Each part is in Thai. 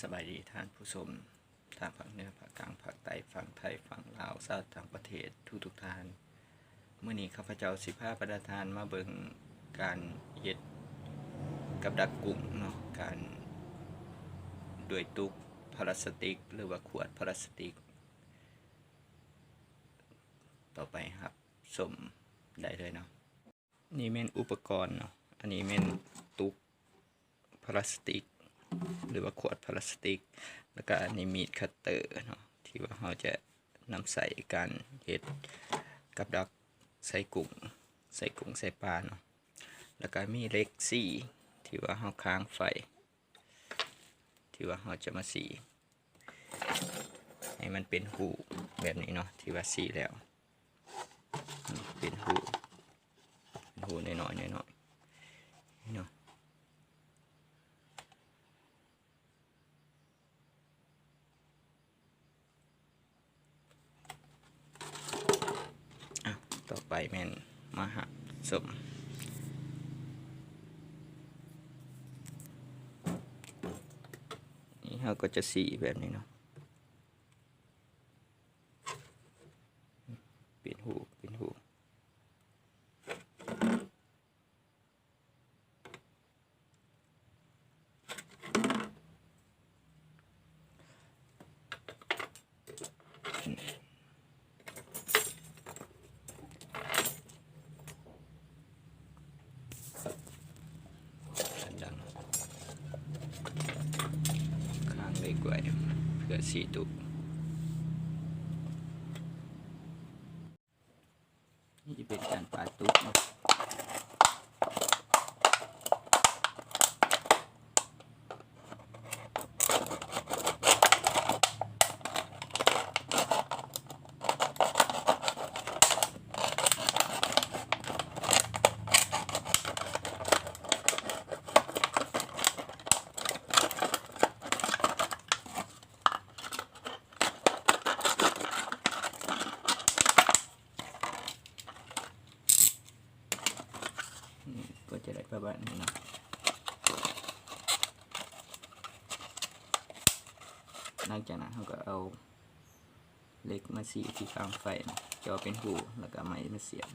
สบายดีท่านผู้ชมทางภาคเหนือภาคกลางภาคใต้ฝั่งไทยฝั่งลาวชาตต่างประเทศทุกทุกท่านเมื่อนี้ข้าพเจ้าสิพาประทานมาเบิ่งการเฮ็ดกับดักกุ้งเนาะการด้วยตุกพลาสติก หรือว่าขวดพลาสติก ต่อไปครับสมได้เลยเนาะนี่เม่นอุปกรณ์เนาะอันนี้เม่นตุกพลาสติก หรือว่าขวดพลาสติก แล้วก็อันนี้มีดคัตเตอร์เนาะที่ว่าเราจะนำใส่การเฮ็ดกับดักใส่กุ้งใส่กุ้งใส่ปลาเนาะแล้วก็มีเล็กสีที่ว่าเราค้างไฟ ที่ว่าเราจะมาสีให้มันเป็นหูแบบนี้เนาะที่ว่าสีแล้ว เป็นหูเป็นหูน้อยๆน้อยๆนี่เนาะ อะ ต่อไปแม่นมหาสมนี่เราก็จะสีแบบนี้เนาะเปลี่ยนหูเปลี่ยนหูดังข้างเลยกว่า เพื่อสีตุกนี่จะเป็นการปาตุกนะ ก็จะได้ประมาณนี้นะหลังจากนั้นเราก็เอาเหล็กมาสีที่ข้างไฟนะจอเป็นหูแล้วก็ไม้มาเสียบ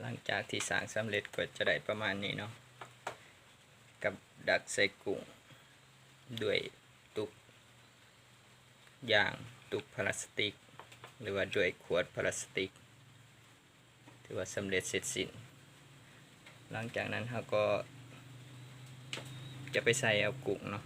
หลังจากที่สางสำเร็จก็จะได้ประมาณนี้เนาะกับดักใส่กุ้งด้วยตุกยางตุกพลาสติก หรือว่าด้วยขวดพลาสติก ถือว่าสำเร็จเสร็จสิ้น หลังจากนั้นเราก็จะไปใส่เอากุ้งเนาะ